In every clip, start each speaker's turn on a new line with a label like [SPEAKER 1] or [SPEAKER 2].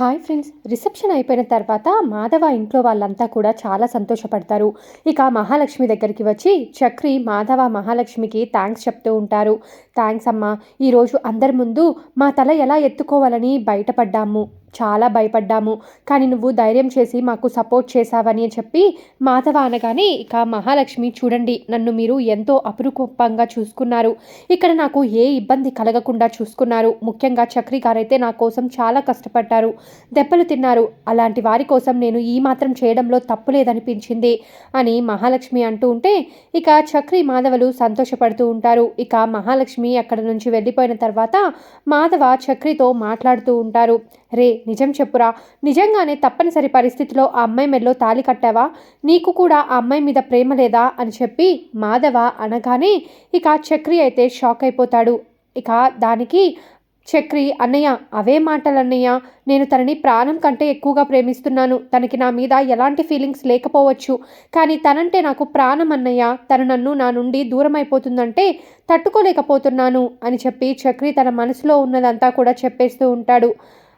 [SPEAKER 1] Hi friends reception అయిపోయిన తర్వాత మాధవ ఇంట్లో వాళ్ళంతా కూడా చాలా సంతోషపడతారు. ఇక మహాలక్ష్మి దగ్గరికి వచ్చి చక్రి మాధవ మహాలక్ష్మికి థ్యాంక్స్ చెప్తూ ఉంటారు. థ్యాంక్స్ అమ్మా ఈరోజు అందరి ముందు మా తల ఎలా ఎత్తుకోవాలని బయటపడ్డాము. చాలా భయపడ్డాము. కానీ నువ్వు ధైర్యం చేసి మాకు సపోర్ట్ చేశావని చెప్పి మాధవ అనగానే ఇక మహాలక్ష్మి చూడండి నన్ను మీరు ఎంతో అపురూపంగా చూసుకున్నారు. ఇక్కడ నాకు ఏ ఇబ్బంది కలగకుండా చూసుకున్నారు. ముఖ్యంగా చక్రి గారైతే నా కోసం చాలా కష్టపడ్డారు. దెబ్బలు తిన్నారు. అలాంటి వారి కోసం నేను ఈ మాత్రం చేయడంలో తప్పు లేదనిపించింది అని మహాలక్ష్మి అంటూ ఉంటే ఇక చక్రి మాధవలు సంతోషపడుతూ ఉంటారు. ఇక మహాలక్ష్మి అక్కడ నుంచి వెళ్ళిపోయిన తర్వాత మాధవ చక్రితో మాట్లాడుతూ ఉంటారు. రే నిజం చెప్పురా. నిజంగానే తప్పనిసరి పరిస్థితిలో ఆ అమ్మాయి మెల్లో తాలి కట్టావా? నీకు కూడా ఆ అమ్మాయి మీద ప్రేమ లేదా? అని చెప్పి మాధవ అనగానే ఇక చక్రి అయితే షాక్ అయిపోతాడు. ఇక దానికి చక్రి అన్నయ్య అవే మాటలన్నయ్య. నేను తనని ప్రాణం కంటే ఎక్కువగా ప్రేమిస్తున్నాను. తనకి నా మీద ఎలాంటి ఫీలింగ్స్ లేకపోవచ్చు. కానీ తనంటే నాకు ప్రాణం అన్నయ్య. తను నన్ను నా నుండి దూరం అయిపోతుందంటే తట్టుకోలేకపోతున్నాను అని చెప్పి చక్రి తన మనసులో ఉన్నదంతా కూడా చెప్పేస్తూ ఉంటాడు.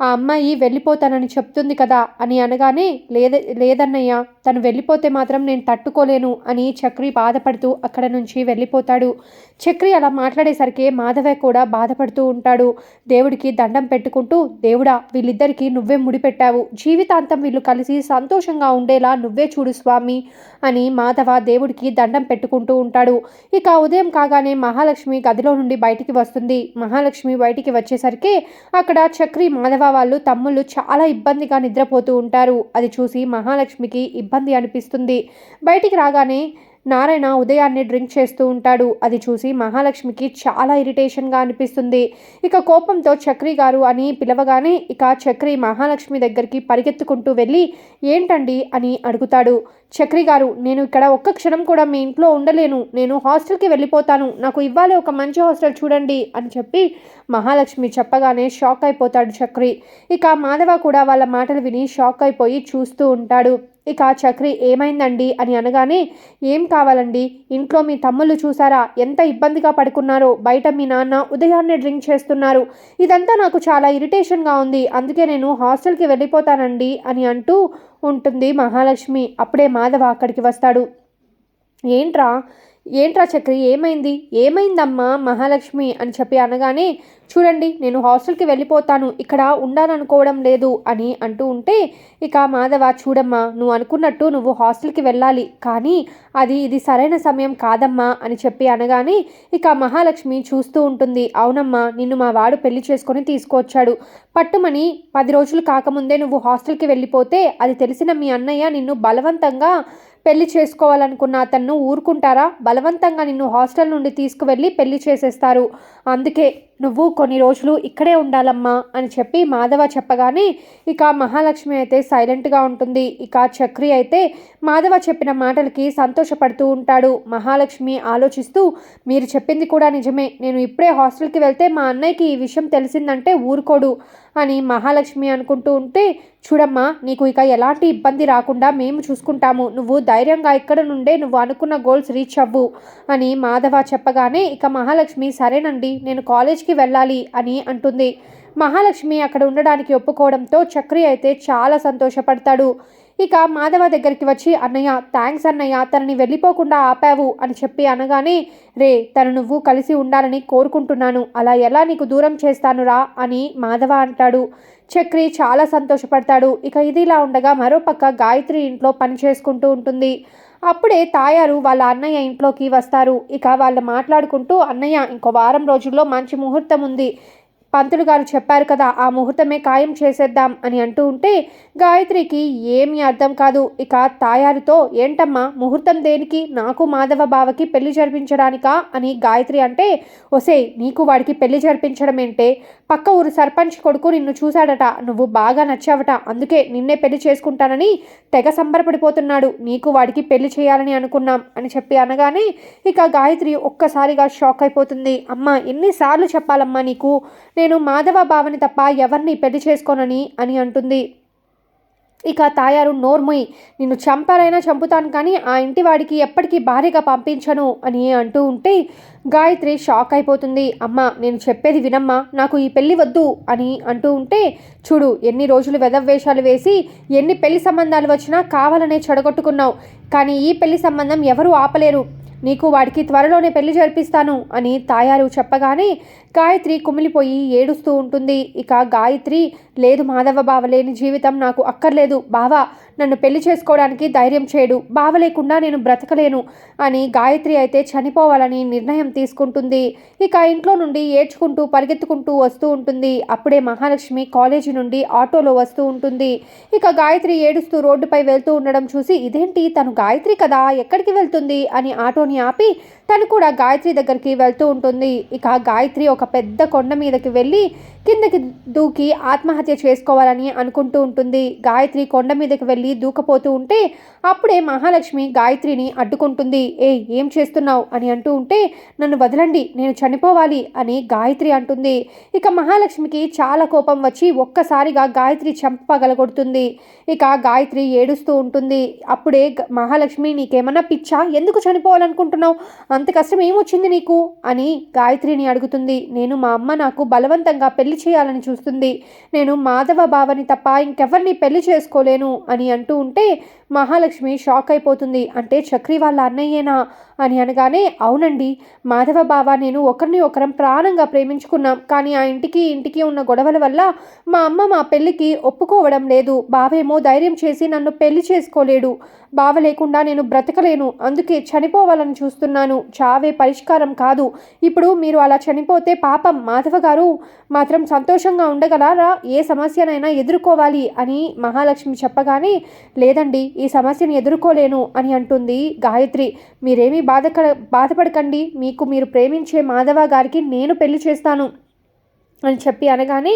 [SPEAKER 1] ఆ అమ్మాయి వెళ్ళిపోతానని చెప్తుంది కదా అని అనగానే లేద లేదన్నయ్య తను వెళ్ళిపోతే మాత్రం నేను తట్టుకోలేను అని చక్రి బాధపడుతూ అక్కడ నుంచి వెళ్ళిపోతాడు. చక్రి అలా మాట్లాడేసరికి మాధవ కూడా బాధపడుతూ ఉంటాడు. దేవుడికి దండం పెట్టుకుంటూ దేవుడా వీళ్ళిద్దరికీ నువ్వే ముడిపెట్టావు జీవితాంతం వీళ్ళు కలిసి సంతోషంగా ఉండేలా నువ్వే చూడు స్వామి అని మాధవ దేవుడికి దండం పెట్టుకుంటూ ఉంటాడు. ఇక ఉదయం కాగానే మహాలక్ష్మి గదిలో నుండి బయటికి వస్తుంది. మహాలక్ష్మి బయటికి వచ్చేసరికి అక్కడ చక్రి మాధవ వాళ్ళు తమ్ముళ్ళు చాలా ఇబ్బందిగా నిద్రపోతూ ఉంటారు. అది చూసి మహాలక్ష్మికి ఇబ్బంది ఇబ్బంది అనిపిస్తుంది. బయటికి రాగానే నారాయణ ఉదయాన్నే డ్రింక్ చేస్తూ ఉంటాడు. అది చూసి మహాలక్ష్మికి చాలా ఇరిటేషన్గా అనిపిస్తుంది. ఇక కోపంతో చక్రి గారు అని పిలవగానే ఇక చక్రి మహాలక్ష్మి దగ్గరికి పరిగెత్తుకుంటూ వెళ్ళి ఏంటండి? అని అడుగుతాడు. చక్రి గారు నేను ఇక్కడ ఒక్క క్షణం కూడా మీ ఇంట్లో ఉండలేను. నేను హాస్టల్కి వెళ్ళిపోతాను. నాకు ఇవ్వాలి ఒక మంచి హాస్టల్ చూడండి. అని చెప్పి మహాలక్ష్మి చెప్పగానే షాక్ అయిపోతాడు చక్రి. ఇక మాధవ కూడా వాళ్ళ మాటలు విని షాక్ అయిపోయి చూస్తూ ఉంటాడు. ఇక చక్రి ఏమైందండి అని అనగానే ఏం కావాలండి? ఇంట్లో మీ తమ్ముళ్ళు చూసారా? ఎంత ఇబ్బందిగా పడుకున్నారో. బయట మీ నాన్న ఉదయాన్నే డ్రింక్ చేస్తున్నారు. ఇదంతా నాకు చాలా ఇరిటేషన్గా ఉంది. అందుకే నేను హాస్టల్కి వెళ్ళిపోతానండి అని అంటూ ఉంటుంది మహాలక్ష్మి. అప్పుడే మాధవ అక్కడికి వస్తాడు. ఏంట్రా? ఏంట్రా చక్రి? ఏమైంది? ఏమైందమ్మా మహాలక్ష్మి? అని చెప్పి అనగానే చూడండి నేను హాస్టల్కి వెళ్ళిపోతాను ఇక్కడ ఉండాలనుకోవడం లేదు అని అంటూ ఉంటే ఇక మాధవ చూడమ్మా నువ్వు అనుకున్నట్టు నువ్వు హాస్టల్కి వెళ్ళాలి కానీ అది ఇది సరైన సమయం కాదమ్మా అని చెప్పి అనగానే ఇక మహాలక్ష్మి చూస్తూ ఉంటుంది. అవునమ్మా నిన్ను మా వాడు పెళ్ళి చేసుకొని తీసుకొచ్చాడు పట్టుమని పది రోజులు కాకముందే నువ్వు హాస్టల్కి వెళ్ళిపోతే అది తెలిసిన మీ అన్నయ్య నిన్ను బలవంతంగా పెళ్ళి చేసుకోవాలనుకున్న అతన్ను ఊరుకుంటారా? బలవంతంగా నిన్ను హాస్టల్ నుండి తీసుకువెళ్ళి పెళ్ళి చేసేస్తారు. అందుకే నువ్వు కొన్ని రోజులు ఇక్కడే ఉండాలమ్మా అని చెప్పి మాధవ చెప్పగానే ఇక మహాలక్ష్మి అయితే సైలెంట్గా ఉంటుంది. ఇక చక్రి అయితే మాధవ చెప్పిన మాటలకి సంతోషపడుతూ ఉంటాడు. మహాలక్ష్మి ఆలోచిస్తూ మీరు చెప్పింది కూడా నిజమే. నేను ఇప్పుడే హాస్టల్కి వెళ్తే మా అన్నయ్యకి ఈ విషయం తెలిసిందంటే ఊరుకోడు. అని మహాలక్ష్మి అనుకుంటూ ఉంటే చూడమ్మా నీకు ఇక ఎలాంటి ఇబ్బంది రాకుండా మేము చూసుకుంటాము. నువ్వు ధైర్యంగా ఇక్కడ నుండే నువ్వు అనుకున్న గోల్స్ రీచ్ అవ్వు అని మాధవ చెప్పగానే ఇక మహాలక్ష్మి సరేనండి నేను కాలేజ్కి వెళ్ళాలి అని అంటుంది. మహాలక్ష్మి అక్కడ ఉండడానికి ఒప్పుకోవడంతో చక్రి అయితే చాలా సంతోషపడతాడు. ఇక మాధవ దగ్గరికి వచ్చి అన్నయ్య థ్యాంక్స్ అన్నయ్య తనని వెళ్ళిపోకుండా ఆపావు అని చెప్పి అనగానే రే తను నువ్వు కలిసి ఉండాలని కోరుకుంటున్నాను. అలా ఎలా నీకు దూరం చేస్తానురా? అని మాధవ అంటాడు. చక్రి చాలా సంతోషపడతాడు. ఇక ఇది ఇలా ఉండగా మరోపక్క గాయత్రి ఇంట్లో పని చేసుకుంటూ ఉంటుంది. అప్పుడే తాయారు వాళ్ళ అన్నయ్య ఇంట్లోకి వస్తారు. ఇక వాళ్ళు మాట్లాడుకుంటూ అన్నయ్య ఇంకో వారం రోజుల్లో మంచి ముహూర్తం ఉంది. పంతులు గారు చెప్పారు కదా ఆ ముహూర్తమే ఖాయం చేసేద్దాం అని అంటూ ఉంటే గాయత్రికి ఏమీ అర్థం కాదు. ఇక తాయారుతో ఏంటమ్మా ముహూర్తం దేనికి? నాకు మాధవ బావకి పెళ్ళి జరిపించడానికా? అని గాయత్రి అంటే ఒసే నీకు వాడికి పెళ్ళి జరిపించడం ఏంటే పక్క ఊరు సర్పంచ్ కొడుకు నిన్ను చూశాడట. నువ్వు బాగా నచ్చావట. అందుకే నిన్నే పెళ్ళి చేసుకుంటానని తెగ సంబరపడిపోతున్నాడు. నీకు వాడికి పెళ్ళి చేయాలని అనుకున్నాం అని చెప్పి అనగానే ఇక గాయత్రి ఒక్కసారిగా షాక్ అయిపోతుంది. అమ్మ ఎన్నిసార్లు చెప్పాలమ్మా నీకు? నేను మాధవ బావని తప్ప ఎవరిని పెళ్ళి చేసుకోనని అని అంటుంది. ఇక తాయారు నోర్ముయ్ నిన్ను చంపాలైనా చంపుతాను కానీ ఆ ఇంటి వాడికి ఎప్పటికీ భార్యగా పంపించను అని అంటూ ఉంటే గాయత్రి షాక్ అయిపోతుంది. అమ్మ నేను చెప్పేది వినమ్మా నాకు ఈ పెళ్ళి వద్దు అని అంటూ ఉంటే చూడు ఎన్ని రోజులు వెదవేషాలు వేసి ఎన్ని పెళ్ళి సంబంధాలు వచ్చినా కావాలనే చెడగొట్టుకున్నావు. కానీ ఈ పెళ్ళి సంబంధం ఎవరూ ఆపలేరు. నీకు వాడికి త్వరలోనే పెళ్ళి జరిపిస్తాను అని తాయారు చెప్పగానే గాయత్రి కుమిలిపోయి ఏడుస్తూ ఉంటుంది. ఇక గాయత్రి లేదు మాధవ బావ లేని జీవితం నాకు అక్కర్లేదు. బావ నన్ను పెళ్ళి చేసుకోవడానికి ధైర్యం చేయడు బావ లేకుండా నేను బ్రతకలేను అని గాయత్రి అయితే చనిపోవాలని నిర్ణయం తీసుకుంటుంది. ఇక ఇంట్లో నుండి ఏడ్చుకుంటూ పరిగెత్తుకుంటూ వస్తూ ఉంటుంది. అప్పుడే మహాలక్ష్మి కాలేజీ నుండి ఆటోలో వస్తూ ఉంటుంది. ఇక గాయత్రి ఏడుస్తూ రోడ్డుపై వెళ్తూ ఉండడం చూసి ఇదేంటి? తను గాయత్రి కదా? ఎక్కడికి వెళ్తుంది? అని ఆటోని ఆపి తను కూడా గాయత్రి దగ్గరికి వెళ్తూ ఉంటుంది. ఇక గాయత్రి ఒక పెద్ద కొండ మీదకి వెళ్ళి కిందకి దూకి ఆత్మహత్య చేసుకోవాలని అనుకుంటూ ఉంటుంది. గాయత్రి కొండ మీదకి వెళ్ళి దూకపోతూ ఉంటే అప్పుడే మహాలక్ష్మి గాయత్రిని అడ్డుకుంటుంది. ఏ ఏం చేస్తున్నావు? అని అంటూ ఉంటే నన్ను వదలండి నేను చనిపోవాలి అని గాయత్రి అంటుంది. ఇక మహాలక్ష్మికి చాలా కోపం వచ్చి ఒక్కసారిగా గాయత్రి చంపగలగొడుతుంది. ఇక గాయత్రి ఏడుస్తూ ఉంటుంది. అప్పుడే మహాలక్ష్మి నీకేమన్నా పిచ్చా? ఎందుకు చనిపోవాలనుకుంటున్నావు? అంత కష్టం ఏమొచ్చింది నీకు? అని గాయత్రిని అడుగుతుంది. నేను మా అమ్మ నాకు బలవంతంగా పెళ్ళి చేయాలని చూస్తుంది. నేను మాధవ బావని తప్ప ఇంకెవరిని పెళ్ళి చేసుకోలేను అని అంటూ ఉంటే మహాలక్ష్మి షాక్ అయిపోతుంది. అంటే చక్రి వాళ్ళ అన్నయ్యేనా? అని అనగానే అవునండి మాధవ బావ నేను ఒకరిని ఒకరం ప్రాణంగా ప్రేమించుకున్నాం. కానీ ఆ ఇంటికి ఇంటికి ఉన్న గొడవల వల్ల మా అమ్మ మా పెళ్ళికి ఒప్పుకోవడం లేదు. బావేమో ధైర్యం చేసి నన్ను పెళ్ళి చేసుకోలేడు. బావ లేకుండా నేను బ్రతకలేను. అందుకే చనిపోవాలని చూస్తున్నాను. చావే పరిష్కారం కాదు. ఇప్పుడు మీరు అలా చనిపోతే పాపం. మాధవ గారు మాత్రం సంతోషంగా ఉండగలరా? ఏ సమస్యనైనా ఎదుర్కోవాలి అని మహాలక్ష్మి చెప్పగానే లేదండి ఈ సమస్యను ఎదుర్కోలేను అని అంటుంది గాయత్రి. మీరేమీ బాధ బాధపడకండి మీకు మీరు ప్రేమించే మాధవ గారికి నేను పెళ్ళి చేస్తాను అని చెప్పి అనగానే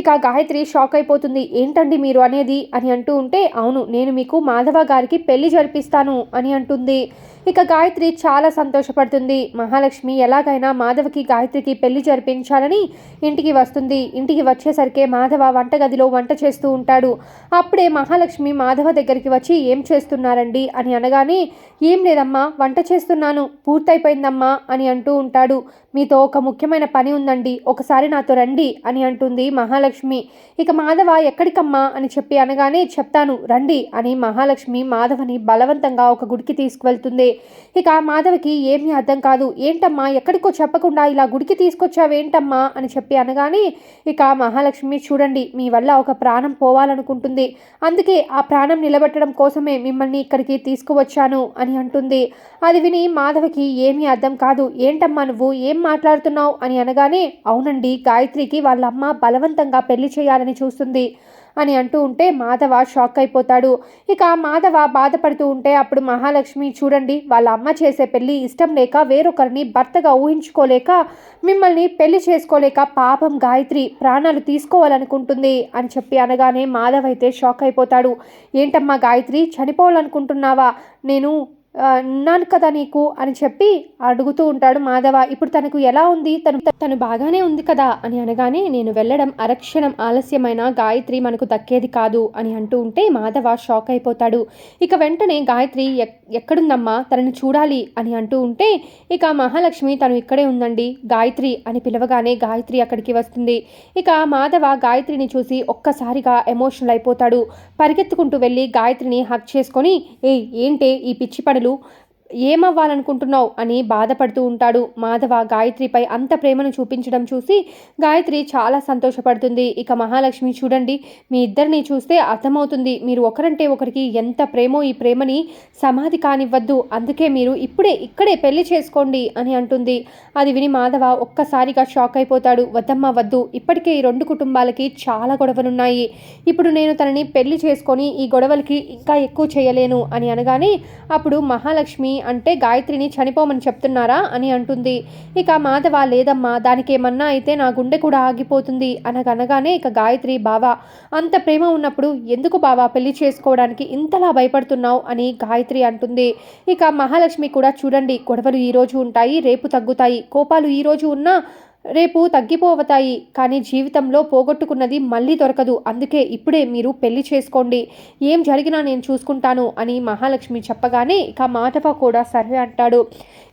[SPEAKER 1] ఇక గాయత్రి షాక్ అయిపోతుంది. ఏంటండి మీరు అనేది అని అంటూ ఉంటే అవును నేను మీకు మాధవ గారికి పెళ్ళి జరిపిస్తాను అని అంటుంది. ఇక గాయత్రి చాలా సంతోషపడుతుంది. మహాలక్ష్మి ఎలాగైనా మాధవకి గాయత్రికి పెళ్ళి జరిపించాలని ఇంటికి వస్తుంది. ఇంటికి వచ్చేసరికి మాధవ వంటగదిలో వంట చేస్తూ ఉంటాడు. అప్పుడే మహాలక్ష్మి మాధవ దగ్గరికి వచ్చి ఏం చేస్తున్నారండి? అని అనగానే ఏం లేదమ్మా వంట చేస్తున్నాను. పూర్తయిపోయిందమ్మా అని అంటూ ఉంటాడు. మీతో ఒక ముఖ్యమైన పని ఉందండి. ఒకసారి నాతో రండి అని అంటుంది మహాలక్ష్మి. ఇక మాధవ ఎక్కడికమ్మా? అని చెప్పి అనగానే చెప్తాను రండి అని మహాలక్ష్మి మాధవని బలవంతంగా ఒక గుడికి తీసుకువెళ్తుంది. ఇక మాధవకి ఏమీ అర్థం కాదు. ఏంటమ్మా ఎక్కడికో చెప్పకుండా ఇలా గుడికి తీసుకొచ్చావేంటమ్మా? అని చెప్పి అనగానే ఇక మహాలక్ష్మి చూడండి మీ వల్ల ఒక ప్రాణం పోవాలనుకుంటుంది. అందుకే ఆ ప్రాణం నిలబెట్టడం కోసమే మిమ్మల్ని ఇక్కడికి తీసుకువచ్చాను అని అంటుంది. అది విని మాధవకి ఏమీ అర్థం కాదు. ఏంటమ్మా నువ్వు? ఏం మాట్లాడుతున్నావు? అని అనగానే అవునండి గాయత్రికి వాళ్ళ అమ్మ బలవంతంగా పెళ్ళి చేయాలని చూస్తుంది. అని అంటూ ఉంటే మాధవ షాక్ అయిపోతాడు. ఇక మాధవ బాధపడుతూ ఉంటే అప్పుడు మహాలక్ష్మి చూడండి వాళ్ళ అమ్మ చేసే పెళ్ళి ఇష్టం లేక వేరొకరిని భర్తగా ఊహించుకోలేక మిమ్మల్ని పెళ్ళి చేసుకోలేక పాపం గాయత్రి ప్రాణాలు తీసుకోవాలనుకుంటుంది అని చెప్పి అనగానే మాధవ్ అయితే షాక్ అయిపోతాడు. ఏంటమ్మా గాయత్రి చనిపోవాలనుకుంటున్నావా? నేను ఉన్నాను కదా నీకు అని చెప్పి అడుగుతూ ఉంటాడు మాధవ. ఇప్పుడు తనకు ఎలా ఉంది? తను తను బాగానే ఉంది కదా? అని అనగానే నేను వెళ్ళడం అరక్షణం ఆలస్యమైన గాయత్రి మనకు దక్కేది కాదు అని అంటూ ఉంటే మాధవ షాక్ అయిపోతాడు. ఇక వెంటనే గాయత్రి ఎక్- ఎక్కడుందమ్మా? తనని చూడాలి అని అంటూ ఉంటే ఇక మహాలక్ష్మి తను ఇక్కడే ఉందండి గాయత్రి అని పిలవగానే గాయత్రి అక్కడికి వస్తుంది. ఇక మాధవ గాయత్రిని చూసి ఒక్కసారిగా ఎమోషనల్ అయిపోతాడు. పరిగెత్తుకుంటూ వెళ్ళి గాయత్రిని హక్ చేసుకొని ఏ ఏంటే ఈ పిచ్చి పనులు ఏమవ్వాలనుకుంటున్నావు అని బాధపడుతూ ఉంటాడు. మాధవ గాయత్రిపై అంత ప్రేమను చూపించడం చూసి గాయత్రి చాలా సంతోషపడుతుంది. ఇక మహాలక్ష్మి చూడండి మీ ఇద్దరిని చూస్తే అర్థమవుతుంది. మీరు ఒకరంటే ఒకరికి ఎంత ప్రేమో ఈ ప్రేమని సమాధి కానివ్వద్దు. అందుకే మీరు ఇప్పుడే ఇక్కడే పెళ్ళి చేసుకోండి అని అంటుంది. అది విని మాధవ ఒక్కసారిగా షాక్ అయిపోతాడు. వద్దమ్మ వద్దు. ఇప్పటికే ఈ రెండు కుటుంబాలకి చాలా గొడవలున్నాయి. ఇప్పుడు నేను తనని పెళ్ళి చేసుకొని ఈ గొడవలకి ఇంకా ఎక్కువ చేయలేను అని అనగానే అప్పుడు మహాలక్ష్మి అంటే గాయత్రిని చనిపోమని చెప్తున్నారా అని అంటుంది. ఇక మాధవ లేదమ్మా దానికి ఏమన్నా అయితే నా గుండె కూడా ఆగిపోతుంది అనగనగానే ఇక గాయత్రి బావా అంత ప్రేమ ఉన్నప్పుడు ఎందుకు బావా పెళ్ళి చేసుకోవడానికి ఇంతలా భయపడుతున్నావు అని గాయత్రి అంటుంది. ఇక మహాలక్ష్మి కూడా చూడండి గొడవలు ఈరోజు ఉంటాయి రేపు తగ్గుతాయి కోపాలు ఈ రోజు ఉన్నా రేపు తగ్గిపోవతాయి కానీ జీవితంలో పోగొట్టుకున్నది మళ్ళీ దొరకదు. అందుకే ఇప్పుడే మీరు పెళ్ళి చేసుకోండి. ఏం జరిగినా నేను చూసుకుంటాను అని మహాలక్ష్మి చెప్పగానే ఇక మాధవ కూడా సరే అంటాడు.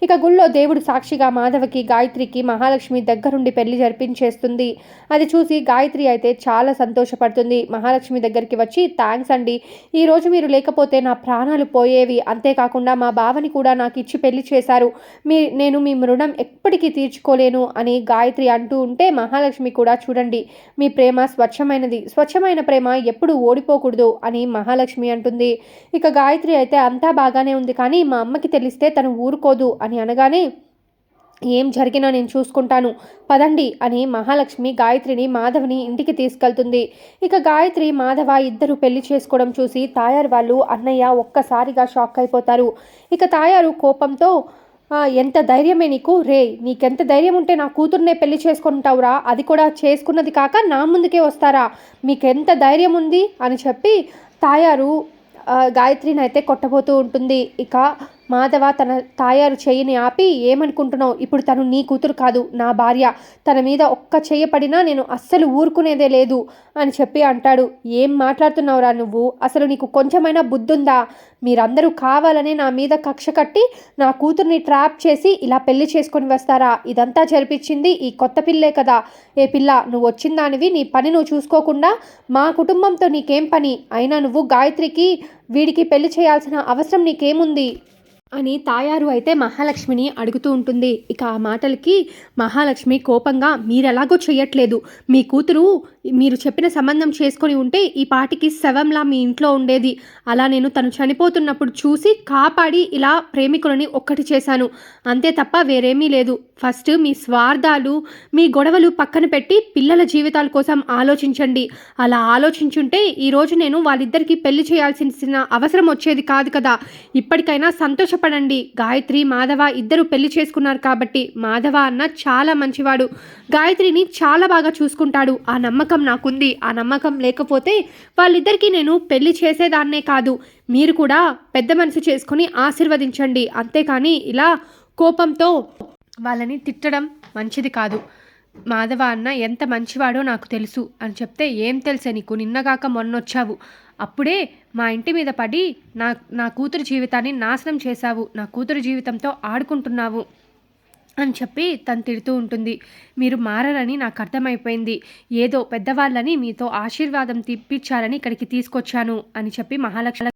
[SPEAKER 1] ఇక గుళ్ళో దేవుడు సాక్షిగా మాధవకి గాయత్రికి మహాలక్ష్మి దగ్గరుండి పెళ్ళి జరిపించేస్తుంది. అది చూసి గాయత్రి అయితే చాలా సంతోషపడుతుంది. మహాలక్ష్మి దగ్గరికి వచ్చి థ్యాంక్స్ అండి. ఈరోజు మీరు లేకపోతే నా ప్రాణాలు పోయేవి. అంతేకాకుండా మా బావని కూడా నాకు ఇచ్చి పెళ్ళి చేశారు. మీ నేను మీ రుణం ఎప్పటికీ తీర్చుకోలేను అని గాయత్రి అంటూ ఉంటే మహాలక్ష్మి కూడా చూడండి మీ ప్రేమ స్వచ్ఛమైనది. స్వచ్ఛమైన ప్రేమ ఎప్పుడు ఓడిపోకూడదు అని మహాలక్ష్మి అంటుంది. ఇక గాయత్రి అయితే అంతా బాగానే ఉంది కానీ మా అమ్మకి తెలిస్తే తను ఊరుకోదు అని అనగానే ఏం జరిగినా నేను చూసుకుంటాను. పదండి అని మహాలక్ష్మి గాయత్రిని మాధవ్ని ఇంటికి తీసుకెళ్తుంది. ఇక గాయత్రి మాధవ ఇద్దరు పెళ్ళి చేసుకోవడం చూసి తాయారు వాళ్ళు అన్నయ్య ఒక్కసారిగా షాక్ అయిపోతారు. ఇక తాయారు కోపంతో ఎంత ధైర్యమే నీకు? రే నీకెంత ధైర్యం ఉంటే నా కూతుర్నే పెళ్ళి చేసుకుంటావురా. అది కూడా చేసుకున్నది కాక నా ముందుకే వస్తారా? మీకెంత ధైర్యం ఉంది అని చెప్పి తాయారు గాయత్రిని అయితే కొట్టబోతూ ఉంటుంది. ఇక మాధవ తన తాయారు చెయ్యిని ఆపి ఏమనుకుంటున్నావు? ఇప్పుడు తను నీ కూతురు కాదు నా భార్య. తన మీద ఒక్క చెయ్యి పడినా నేను అస్సలు ఊరుకునేదే లేదు అని చెప్పి అంటాడు. ఏం మాట్లాడుతున్నావురా నువ్వు? అసలు నీకు కొంచెమైనా బుద్ధుందా? మీరందరూ కావాలనే నా మీద కక్ష కట్టి నా కూతుర్ని ట్రాప్ చేసి ఇలా పెళ్ళి చేసుకొని వస్తారా? ఇదంతా జరిపించింది ఈ కొత్త పిల్లే కదా. ఏ పిల్ల నువ్వు వచ్చిన దానివి నీ పని నువ్వు చూసుకోకుండా మా కుటుంబంతో నీకేం పని? అయినా నువ్వు గాయత్రికి వీడికి పెళ్ళి చేయాల్సిన అవసరం నీకేముంది? అని తాయారు అయితే మహాలక్ష్మిని అడుగుతూ ఉంటుంది. ఇక ఆ మాటలకి మహాలక్ష్మి కోపంగా మీరెలాగో చెయ్యట్లేదు. మీ కూతురు మీరు చెప్పిన సంబంధం చేసుకొని ఉంటే ఈ పాటికి శవంలా మీ ఇంట్లో ఉండేది. అలా నేను తను చనిపోతున్నప్పుడు చూసి కాపాడి ఇలా ప్రేమికులని ఒక్కటి చేశాను. అంతే తప్ప వేరేమీ లేదు. ఫస్ట్ మీ స్వార్థాలు మీ గొడవలు పక్కన పెట్టి పిల్లల జీవితాల కోసం ఆలోచించండి. అలా ఆలోచించుంటే ఈరోజు నేను వాళ్ళిద్దరికీ పెళ్ళి చేయాల్సిన అవసరం వచ్చేది కాదు కదా. ఇప్పటికైనా సంతోషపడండి. గాయత్రి మాధవ ఇద్దరు పెళ్ళి చేసుకున్నారు కాబట్టి మాధవ అన్న చాలా మంచివాడు. గాయత్రిని చాలా బాగా చూసుకుంటాడు. ఆ నమ్మకం నమ్మకం నాకుంది. ఆ నమ్మకం లేకపోతే వాళ్ళిద్దరికీ నేను పెళ్ళి చేసేదాన్నే కాదు. మీరు కూడా పెద్ద మనసు చేసుకుని ఆశీర్వదించండి. అంతేకాని ఇలా కోపంతో వాళ్ళని తిట్టడం మంచిది కాదు. మాధవ అన్న ఎంత మంచివాడో నాకు తెలుసు. అని చెప్తే ఏం తెలుసే నీకు? నిన్నగాక మొన్నొచ్చావు. అప్పుడే మా ఇంటి మీద పడి నా నా కూతురు జీవితాన్ని నాశనం చేశావు. నా కూతురు జీవితంతో ఆడుకుంటున్నావు. అని చెప్పి తను తిడుతూ ఉంటుంది. మీరు మారరని నాకు అర్థమైపోయింది. ఏదో పెద్దవాళ్ళని మీతో ఆశీర్వాదం తిప్పించాలని ఇక్కడికి తీసుకొచ్చాను అని చెప్పి మహాలక్ష్మి